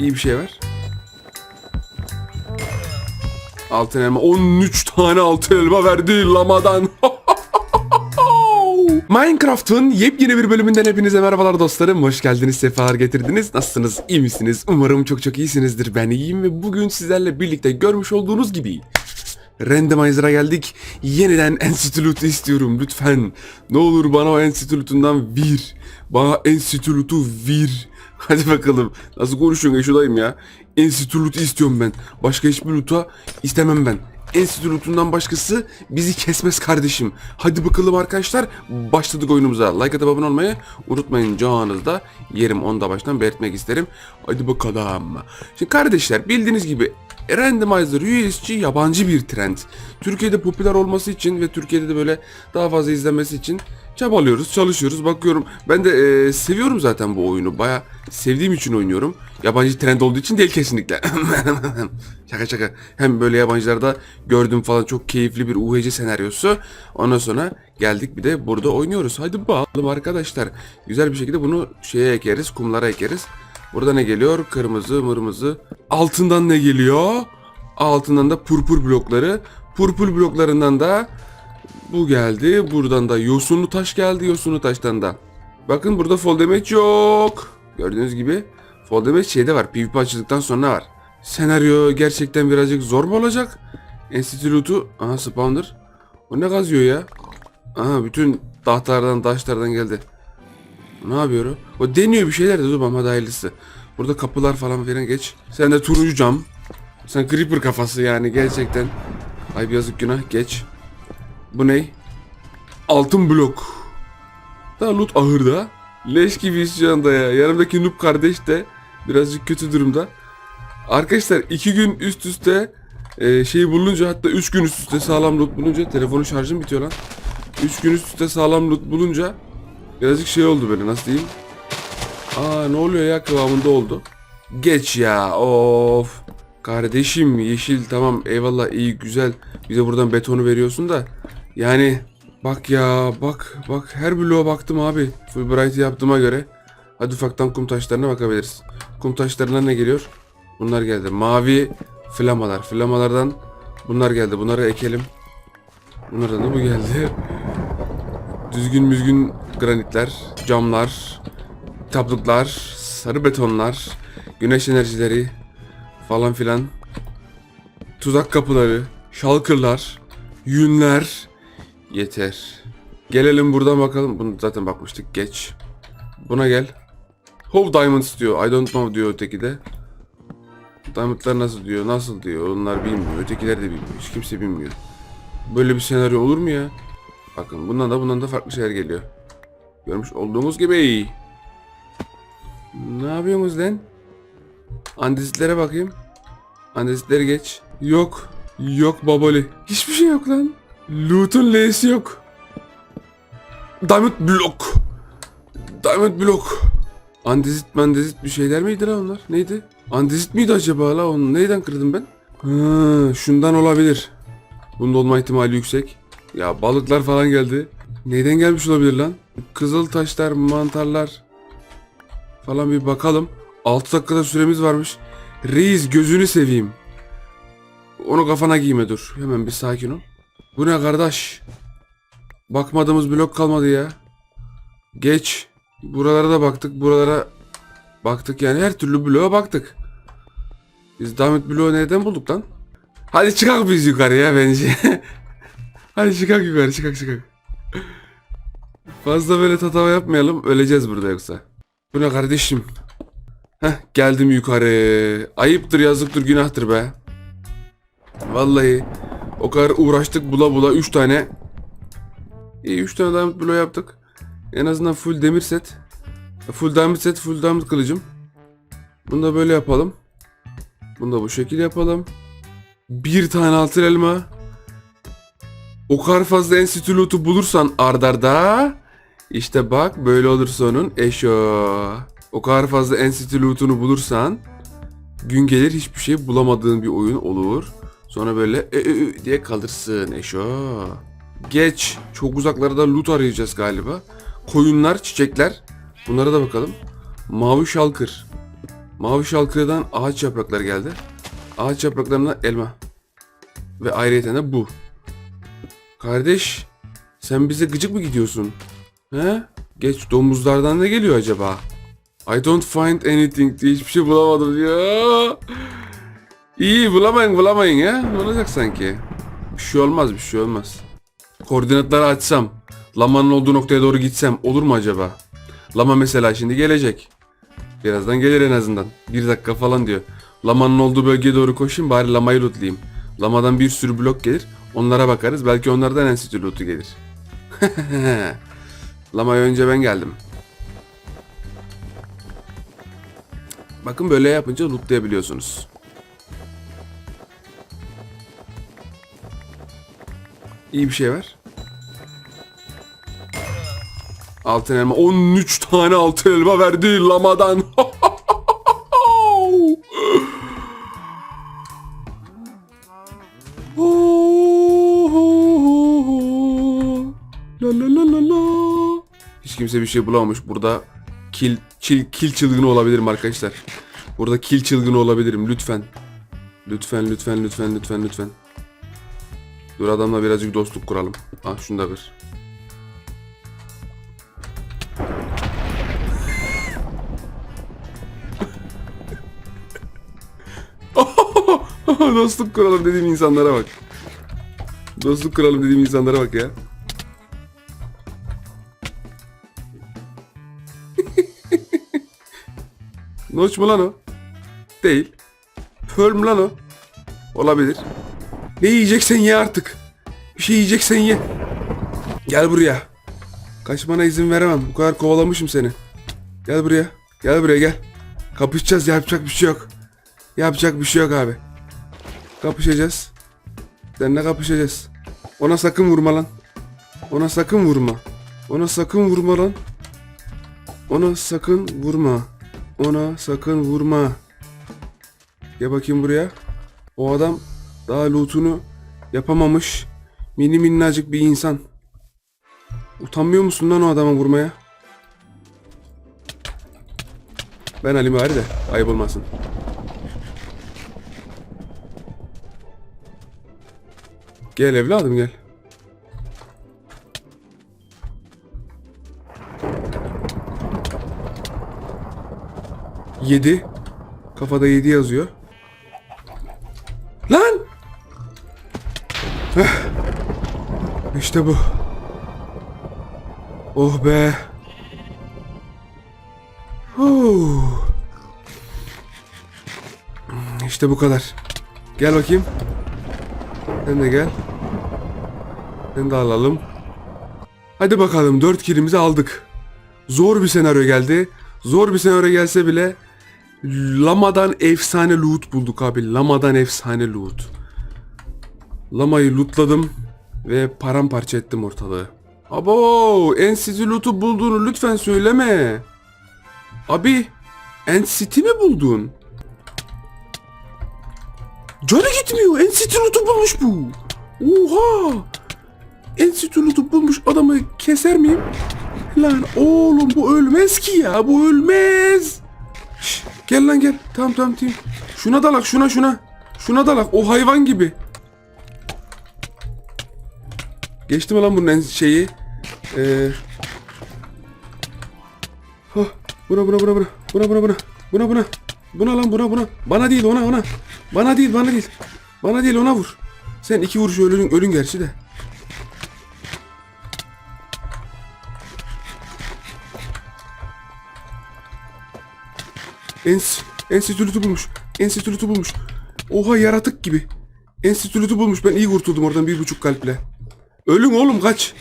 İyi bir şey ver. Altın elma. 13 tane altın elma verdi lamadan. Minecraft'ın yepyeni bir bölümünden hepinize merhabalar dostlarım. Hoş geldiniz, sefalar getirdiniz. Nasılsınız, iyi misiniz? Umarım çok çok iyisinizdir. Ben iyiyim ve bugün sizlerle birlikte görmüş olduğunuz gibi Randomizer'a geldik. Yeniden Enstitülüt'ü istiyorum lütfen. Ne olur bana o Enstitülüt'ünden vir. Bana Enstitülüt'ü vir. Hadi bakalım. Nasıl konuşuyorsun Eşodayım ya? Enstitülüt istiyorum ben. Başka hiçbir luta istemem ben. Enstitülütünden başkası bizi kesmez kardeşim. Hadi bakalım arkadaşlar. Başladık oyunumuza. Like atıp abone olmayı unutmayın. Canınızda yerim. Onu da baştan belirtmek isterim. Hadi bakalım. Şimdi kardeşler bildiğiniz gibi Randomizer USG yabancı bir trend. Türkiye'de popüler olması için ve Türkiye'de de böyle daha fazla izlenmesi için çabalıyoruz, çalışıyoruz. Bakıyorum ben de e, seviyorum zaten bu oyunu. Baya sevdiğim için oynuyorum. Yabancı trend olduğu için değil kesinlikle. şaka şaka. Hem böyle yabancılarda gördüm falan çok keyifli bir UHC senaryosu. Ondan sonra geldik bir de burada oynuyoruz. Hadi bakalım arkadaşlar. Güzel bir şekilde bunu şeye ekeriz, kumlara ekeriz. Burada ne geliyor? Kırmızı, mırmızı. Altından ne geliyor? Altından da purpur blokları. Purpur bloklarından da bu geldi. Buradan da yosunlu taş geldi. Yosunlu taştan da. Bakın burada fall damage yok. Gördüğünüz gibi fall damage şeyde var. PvP açıldıktan sonra var. Senaryo gerçekten birazcık zor mu olacak? Enstitülütü. Aha spawner. O ne kazıyor ya? Aha bütün tahtalardan taşlardan geldi. Ne yapıyor o? O deniyor bir şeyler de dur ama hayırlısı. Burada kapılar falan filan geç. Sen de turuncu cam. Sen creeper kafası yani gerçekten. Ay yazık günah geç. Bu ne? Altın blok. Daha loot ahırda. Leş gibiyiz şu ya. Yanımdaki noob kardeş de birazcık kötü durumda. Arkadaşlar iki gün üst üste e, şey bulunca hatta üç gün üst üste sağlam loot bulunca telefonun şarjım bitiyor lan. Üç gün üst üste sağlam loot bulunca Birazcık şey oldu böyle nasıl diyeyim. Aa ne oluyor ya kıvamında oldu. Geç ya of. Kardeşim yeşil tamam eyvallah iyi güzel. Bize buradan betonu veriyorsun da. Yani bak ya bak bak her bloğa baktım abi. Fulbright yaptığıma göre. Hadi ufaktan kum taşlarına bakabiliriz. Kum taşlarına ne geliyor? Bunlar geldi. Mavi flamalar. Flamalardan bunlar geldi. Bunları ekelim. Bunlardan da bu geldi. Düzgün müzgün granitler, camlar, tablolar, sarı betonlar, güneş enerjileri falan filan. Tuzak kapıları, şalkırlar, yünler. Yeter. Gelelim buradan bakalım. Bunu zaten bakmıştık. Geç. Buna gel. How Diamonds diyor. I don't know diyor öteki de. Diamondlar nasıl diyor, nasıl diyor. Onlar bilmiyor. Ötekiler de bilmiyor. Hiç kimse bilmiyor. Böyle bir senaryo olur mu ya? Bakın bundan da bundan da farklı şeyler geliyor. Görmüş olduğunuz gibi. Ne yapıyorsunuz lan? Andezitlere bakayım. Andezitleri geç. Yok. Yok baboli. Hiçbir şey yok lan. Loot'un L'si yok. Diamond blok. Diamond blok. Andezit mandezit bir şeyler miydi lan onlar? Neydi? Andezit miydi acaba la onu? Neyden kırdım ben? Ha, şundan olabilir. Bunda olma ihtimali yüksek. Ya balıklar falan geldi. Neyden gelmiş olabilir lan? Kızıl taşlar, mantarlar falan bir bakalım. 6 dakikada süremiz varmış. Reis gözünü seveyim. Onu kafana giyme dur. Hemen bir sakin ol. Bu ne kardeş? Bakmadığımız blok kalmadı ya. Geç. Buralara da baktık. Buralara baktık yani her türlü bloğa baktık. Biz Diamond bloğu nereden bulduk lan? Hadi çıkalım biz yukarıya bence. Hadi çıkak yukarı çıkak çıkak. Fazla böyle tatava yapmayalım. Öleceğiz burada yoksa. Bu ne kardeşim? Heh geldim yukarı. Ayıptır yazıktır günahtır be. Vallahi o kadar uğraştık bula bula 3 tane. İyi 3 tane diamond bloğu yaptık. En azından full demir set. Full diamond set full diamond kılıcım. Bunu da böyle yapalım. Bunu da bu şekilde yapalım. Bir tane altın elma. O kadar fazla enstitü lootu bulursan ardarda işte bak böyle olur sonun eşo. O kadar fazla enstitü lootunu bulursan gün gelir hiçbir şey bulamadığın bir oyun olur. Sonra böyle e, e, e diye kalırsın eşo. Geç. Çok uzaklarda loot arayacağız galiba. Koyunlar, çiçekler. Bunlara da bakalım. Mavi şalkır. Mavi şalkırdan ağaç yaprakları geldi. Ağaç yapraklarına elma. Ve ayrıca de bu. Kardeş sen bize gıcık mı gidiyorsun? He? Geç domuzlardan ne geliyor acaba? I don't find anything diye hiçbir şey bulamadım ya. İyi bulamayın bulamayın ya. Ne olacak sanki? Bir şey olmaz bir şey olmaz. Koordinatları açsam. Lamanın olduğu noktaya doğru gitsem olur mu acaba? Lama mesela şimdi gelecek. Birazdan gelir en azından. Bir dakika falan diyor. Lamanın olduğu bölgeye doğru koşayım bari lamayı lootlayayım. Lamadan bir sürü blok gelir. Onlara bakarız. Belki onlardan enstitü lootu gelir. Lamaya önce ben geldim. Bakın böyle yapınca lootlayabiliyorsunuz. İyi bir şey var. Altın elma. 13 tane altın elma verdi lamadan. kimse bir şey bulamamış. Burada kil, kil, kil çılgını olabilirim arkadaşlar. Burada kil çılgını olabilirim lütfen. Lütfen lütfen lütfen lütfen lütfen. Dur adamla birazcık dostluk kuralım. Ah şunu da kır. dostluk kuralım dediğim insanlara bak. Dostluk kuralım dediğim insanlara bak ya. Noç mu lan o? Değil. Pearl mü lan o? Olabilir. Ne yiyeceksen ye artık. Bir şey yiyeceksen ye. Gel buraya. Kaçmana izin veremem. Bu kadar kovalamışım seni. Gel buraya. Gel buraya gel. Kapışacağız yapacak bir şey yok. Yapacak bir şey yok abi. Kapışacağız. Seninle kapışacağız. Ona sakın vurma lan. Ona sakın vurma. Ona sakın vurma lan. Ona sakın vurma. Ona sakın vurma. Gel bakayım buraya. O adam daha lootunu yapamamış. Mini minnacık bir insan. Utanmıyor musun lan o adama vurmaya? Ben alayım bari de ayıp olmasın. Gel evladım gel. Yedi. Kafada yedi yazıyor. Lan! Heh. İşte bu. Oh be. Huu. İşte bu kadar. Gel bakayım. Sen de gel. Sen de alalım. Hadi bakalım 4 kilimizi aldık. Zor bir senaryo geldi. Zor bir senaryo gelse bile Lama'dan efsane loot bulduk abi. Lama'dan efsane loot. Lamayı lootladım ve paramparça ettim ortalığı. Abo, NCT loot'u bulduğunu lütfen söyleme. Abi, NCT mi buldun? Canı gitmiyor. NCT loot'u bulmuş bu. Oha. NCT loot'u bulmuş adamı keser miyim? Lan oğlum bu ölmez ki ya. Bu ölmez. Gel lan gel. Tamam tamam tamam. Şuna dalak şuna şuna. Şuna dalak. O hayvan gibi. Geçti mi lan bunun en şeyi? Ee... Hah, buna buna buna buna. Buna buna buna. Buna buna. Buna lan buna buna. Bana değil ona ona. Bana değil bana değil. Bana değil ona vur. Sen iki vuruş ölün, ölün gerçi de. Ens, enstitülütü bulmuş. Enstitülütü bulmuş. Oha yaratık gibi. Enstitülütü bulmuş. Ben iyi kurtuldum oradan bir buçuk kalple. Ölün oğlum kaç.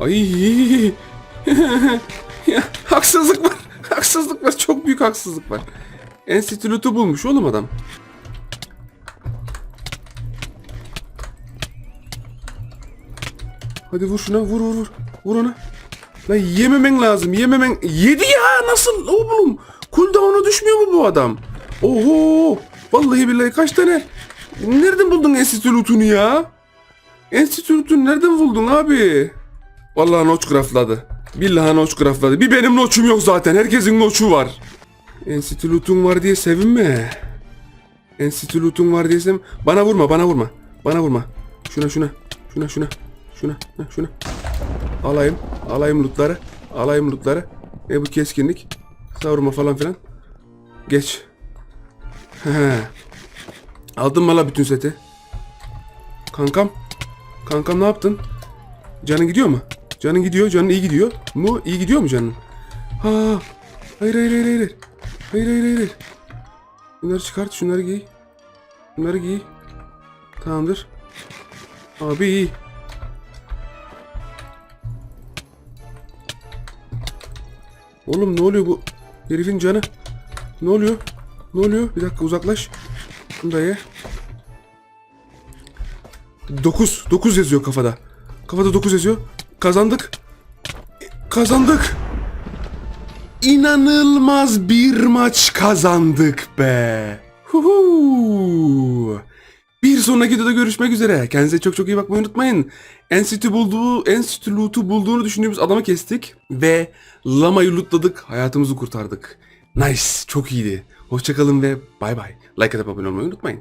Ay. ya, haksızlık var. Haksızlık var. Çok büyük haksızlık var. Enstitülütü bulmuş oğlum adam. Hadi vur şuna vur vur vur. Vur ona. Lan yememen lazım yememen. Yedi ya nasıl oğlum? Cooldown'a düşmüyor mu bu adam? Oho. Vallahi billahi kaç tane. Nereden buldun enstitülütünü ya? Enstitülütünü nereden buldun abi? Vallahi noç craftladı. Billahi noç craftladı. Bir benim noçum yok zaten. Herkesin noçu var. Enstitü loot'un var diye sevinme. Enstitü loot'un var diye sevin. Bana vurma bana vurma. Bana vurma. Şuna şuna. Şuna şuna. Şuna. Heh, şuna. Alayım. Alayım lootları. Alayım lootları. E bu keskinlik. Savurma falan filan. Geç. Aldın mı la bütün seti? Kankam. Kankam ne yaptın? Canın gidiyor mu? Canın gidiyor. Canın iyi gidiyor mu? İyi gidiyor mu canın? Ha. Hayır hayır hayır. Hayır hayır hayır. hayır. Bunları çıkart. Şunları giy. Bunları giy. Tamamdır. Abi iyi. Oğlum ne oluyor bu? Herifin canı. Ne oluyor? Ne oluyor? Bir dakika uzaklaş. Bunu da ye. 9. 9 yazıyor kafada. Kafada 9 yazıyor. Kazandık. Kazandık. İnanılmaz bir maç kazandık be. Huhu. Bir sonraki videoda görüşmek üzere. Kendinize çok çok iyi bakmayı unutmayın. Enstitü bulduğu, Enstitü loot'u bulduğunu düşündüğümüz adamı kestik. Ve Lama'yı lootladık. Hayatımızı kurtardık. Nice. Çok iyiydi. Hoşçakalın ve bay bay. Like atıp abone olmayı unutmayın.